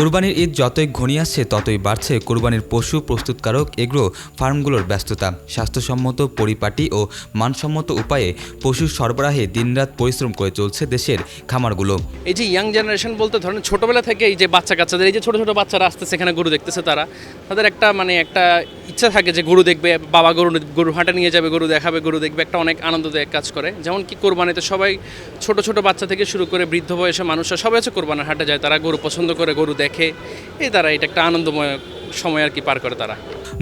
কোরবানির ঈদ যতই ঘনিয়ে আসছে, ততই বাড়ছে কোরবানির পশু প্রস্তুতকারক এগ্রো ফার্মগুলোর ব্যস্ততা। স্বাস্থ্যসম্মত পরিপাটি ও মানসম্মত উপায়ে পশু সরবরাহে দিনরাত পরিশ্রম করে চলছে দেশের খামারগুলো। এই যে ইয়াং জেনারেশন বলতে ধরেন ছোটবেলা থেকে এই যে বাচ্চা কাচ্চাদের, এই যে ছোট ছোট বাচ্চারা আসতেছে এখানে গরু দেখতেছে তারা, তাদের একটা মানে একটা ইচ্ছা থাকে যে গরু দেখবে, বাবা গরু গরু হাঁটা নিয়ে যাবে, গরু দেখাবে, গরু দেখবে, একটা অনেক আনন্দদায়ক কাজ করে। যেমন কি কোরবানিতে সবাই ছোট ছোট বাচ্চা থেকে শুরু করে বৃদ্ধ বয়সে মানুষরা সবাই আছে কোরবানির হাটে যায়, তারা গরু পছন্দ করে গরু দেখে। এই তারা এটা একটা আনন্দময় সময় আর কি পার করে তারা।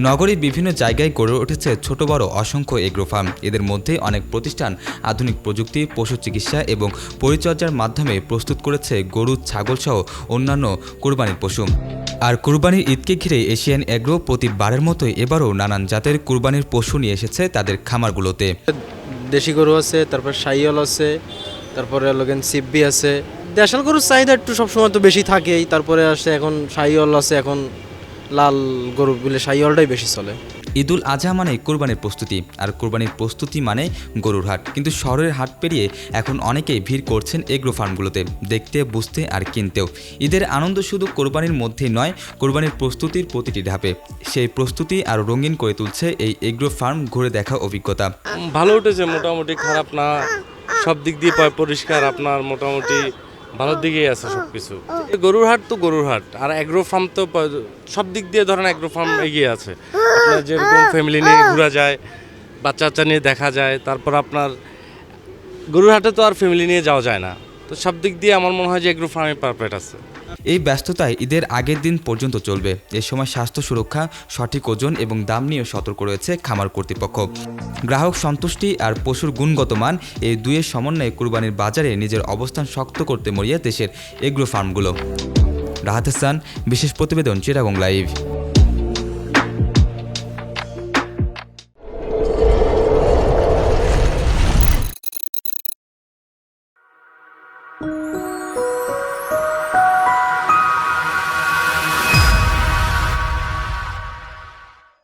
নগরীর বিভিন্ন জায়গায় গড়ে উঠেছে ছোট বড় অসংখ্য এগ্রো ফার্ম। এদের মধ্যে অনেক প্রতিষ্ঠান আধুনিক প্রযুক্তি পশু চিকিৎসা এবং পরিচর্যার মাধ্যমে প্রস্তুত করেছে গরু ছাগল সহ অন্যান্য কোরবানির পশু। আর কুরবানির ঈদকে ঘিরে এশিয়ান এগ্রো প্রতিবারের মতোই এবারও নানান জাতের কুরবানির পশু নিয়ে এসেছে তাদের খামারগুলোতে। দেশি গরু আছে তারপর সাইয়ল আছে তারপরে লগেন সিব্বি আছে দেশাল গরুর চাহিদা একটু সবসময় তো বেশি থাকেই। তারপরে আসে এখন সাইয়ল আছে এখন লাল গরু বলে সাইয়লটাই বেশি চলে। ঈদুল আজহা মানে কোরবানির প্রস্তুতি আর কোরবানির প্রস্তুতি মানে গরুর হাট। কিন্তু শহরের হাট পেরিয়ে এখন অনেকেই ভিড় করছেন এগ্রো ফার্মগুলোতে দেখতে বুঝতে আর কিনতেও। ঈদের আনন্দ শুধু কোরবানির মধ্যেই নয় কোরবানির প্রস্তুতির প্রতিটি ধাপে। সেই প্রস্তুতি আরও রঙিন করে তুলছে এই এগ্রো ফার্ম ঘুরে দেখা অভিজ্ঞতা। ভালো উঠেছে মোটামুটি খারাপ না। সব দিক দিয়ে পরিষ্কার আপনার মোটামুটি ভালোর দিকেই আছে সব কিছু গরুর হাট তো গরুর হাট, আর অ্যাগ্রো ফার্ম তো সব দিক দিয়ে ধরেন অ্যাগ্রো ফার্ম এগিয়ে আছে। যেরকম ফ্যামিলি নিয়ে ঘোরা যায় বাচ্চা বাচ্চা নিয়ে দেখা যায়, তারপর আপনার গরুর হাটে তো আর ফ্যামিলি নিয়ে যাওয়া যায় না। তো সব দিক দিয়ে আমার মনে হয় যে এগ্রো ফার্মে পারফেক্ট আছে। এই ব্যস্ততায় ঈদের আগের দিন পর্যন্ত চলবে। এ সময় স্বাস্থ্য সুরক্ষা, সঠিক ওজন এবং দাম নিয়ে সতর্ক রয়েছে খামার কর্তৃপক্ষ। গ্রাহক সন্তুষ্টি আর পশুর গুণগত মান এই দুয়ের সমন্বয়ে কুরবানির বাজারে নিজের অবস্থান শক্ত করতে মরিয়া দেশের এগ্রো ফার্মগুলো। রাহাত হাসান বিশেষ প্রতিবেদন চিরাগং লাইভ।